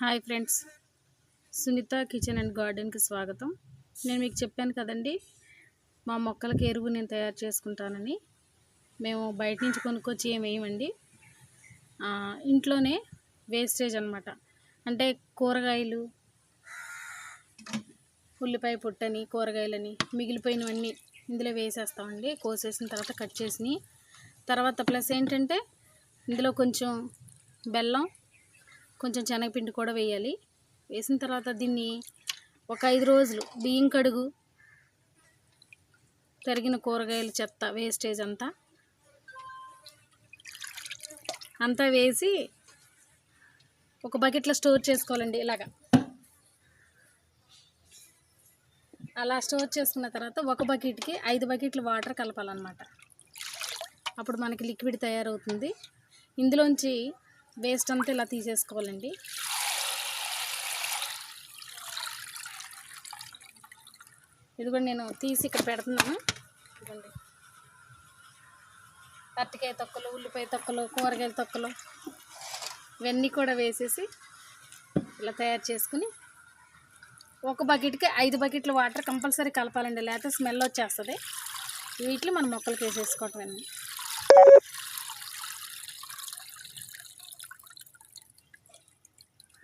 Hi friends. Sunitha kitchen and గార్డెన్కి స్వాగతం. నేను మీకు చెప్పాను కదండి మా మొక్కలకి ఎరువు నేను తయారు చేసుకుంటానని. మేము బయట నుంచి కొనుక్కొచ్చి ఏం వేయమండి. ఇంట్లోనే వేస్టేజ్ అనమాట అంటే కూరగాయలు ఉల్లిపాయ పుట్టని కూరగాయలని మిగిలిపోయినవన్నీ ఇందులో వేసేస్తామండి. కోసేసిన తర్వాత కట్ చేసినాయి తర్వాత ప్లస్ ఏంటంటే ఇందులో కొంచెం బెల్లం కొంచెం శనగపిండి కూడా వేయాలి. వేసిన తర్వాత దీన్ని ఒక ఐదు రోజులు బియ్యం కడుగు తరిగిన కూరగాయల చెత్త వేస్టేజ్ అంతా అంతా వేసి ఒక బకెట్లో స్టోర్ చేసుకోవాలండి ఇలాగా. అలా స్టోర్ చేసుకున్న తర్వాత ఒక బకెట్కి ఐదు బకెట్లు వాటర్ కలపాలన్నమాట. అప్పుడు మనకి లిక్విడ్ తయారవుతుంది. ఇందులోంచి వేస్ట్ అంతా ఇలా తీసేసుకోవాలండి. ఇది కూడా నేను తీసి ఇక్కడ పెడుతున్నాను. ఇదిగోండి. అరటికాయ తొక్కలు ఉల్లిపాయ తొక్కలు కూరగాయల తొక్కలు ఇవన్నీ కూడా వేసేసి ఇలా తయారు చేసుకుని ఒక బకెట్కి ఐదు బకెట్ల వాటర్ కంపల్సరీ కలపాలండి. లేకపోతే స్మెల్ వచ్చేస్తుంది. వీటిని మనం మొక్కలకి వేసేసుకోవటం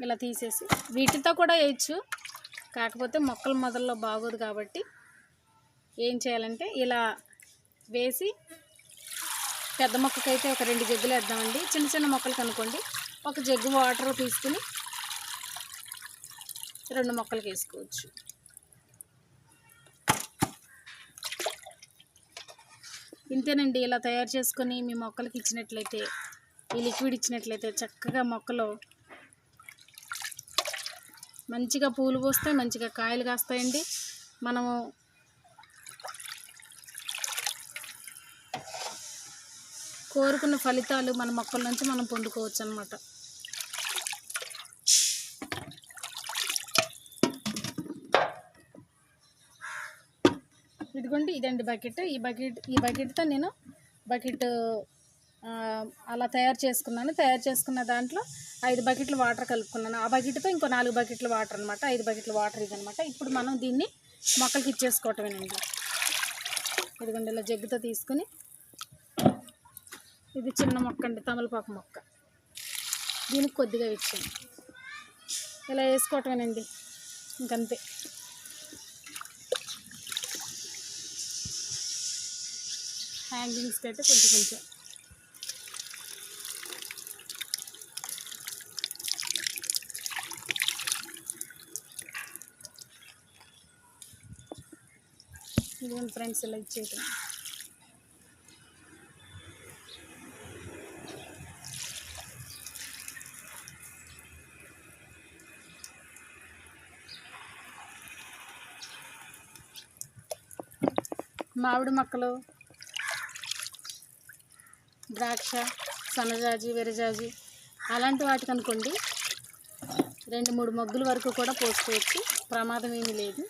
ఇలా తీసేసి వీటితో కూడా వేయచ్చు. కాకపోతే మొక్కల మొదల్లో బాగోదు కాబట్టి ఏం చేయాలంటే ఇలా వేసి పెద్ద మొక్కకైతే ఒక రెండు జగ్గులు వేద్దామండి. చిన్న చిన్న మొక్కలు కనుక్కోండి. ఒక జగ్గు వాటర్ తీసుకుని రెండు మొక్కలకి వేసుకోవచ్చు. ఇంతేనండి. ఇలా తయారు చేసుకొని మీ మొక్కలకి ఇచ్చినట్లయితే ఈ లిక్విడ్ ఇచ్చినట్లయితే చక్కగా మొక్కలు మంచిగా పూలు పోస్తాయి మంచిగా కాయలు కాస్తాయండి. మనము కోరుకున్న ఫలితాలు మన మొక్కల నుంచి మనం పొందుకోవచ్చు అనమాట ఇదిగోండి ఇదండి బకెట్. ఈ బకెట్ ఈ బకెట్తో నేను బకెట్ అలా తయారు చేసుకున్నాను. తయారు చేసుకున్న దాంట్లో ఐదు బకెట్లు వాటర్ కలుపుకున్నాను. ఆ బకెట్తో ఇంకో నాలుగు బకెట్లు వాటర్ అనమాట ఐదు బకెట్లు వాటర్ ఇది అనమాట ఇప్పుడు మనం దీన్ని మొక్కలకి ఇచ్చేసుకోవటమేనండి. ఇదిగోండి ఇలా జగ్గుతో తీసుకుని ఇది చిన్న మొక్క అండి తమలపాకు మొక్క. దీనికి కొద్దిగా ఇచ్చాను. ఇలా వేసుకోవటమేనండి. ఇంకంతే. హ్యాంగింగ్స్కి అయితే కొంచెం కొంచెం. ఇదిగోండి ఫ్రెండ్స్ ఇలా ఇచ్చేయటం. మామిడి మొక్కలు ద్రాక్ష సన్నజాజి విరజాజి అలాంటి వాటికి అనుకోండి రెండు మూడు మొగ్గుల వరకు కూడా పోసుకోవచ్చు. ప్రమాదం ఏమీ లేదు.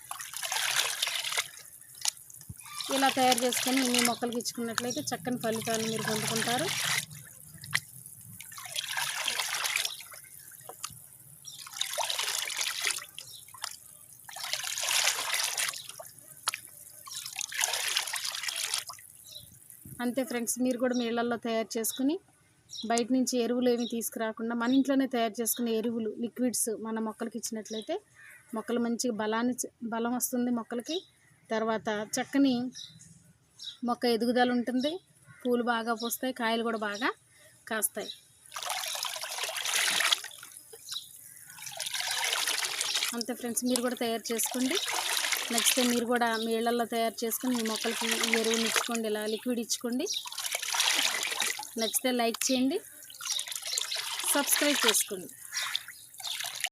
ఇలా తయారు చేసుకొని మీ మొక్కలకి ఇచ్చుకున్నట్లయితే చక్కని ఫలితాలు మీరు పొందుకుంటారు. అంతే ఫ్రెండ్స్ మీరు కూడా మీ ఇళ్ళలో తయారు చేసుకుని బయట నుంచి ఎరువులు ఏమి తీసుకురాకుండా మన ఇంట్లోనే తయారు చేసుకునే ఎరువులు లిక్విడ్స్ మన మొక్కలకి ఇచ్చినట్లయితే మొక్కలు మంచిగా బలాన్ని బలం వస్తుంది మొక్కలకి. తర్వాత చక్కని మొక్క ఎదుగుదల ఉంటుంది. పూలు బాగా పూస్తాయి. కాయలు కూడా బాగా కాస్తాయి. అంతే ఫ్రెండ్స్ మీరు కూడా తయారు చేసుకోండి. నచ్చితే మీరు కూడా మీ ఇళ్ళలో తయారు చేసుకుని మీ మొక్కలకి ఎరువులు ఇచ్చుకోండి. ఇలా లిక్విడ్ ఇచ్చుకోండి. నచ్చితే లైక్ చేయండి. సబ్స్క్రైబ్ చేసుకోండి.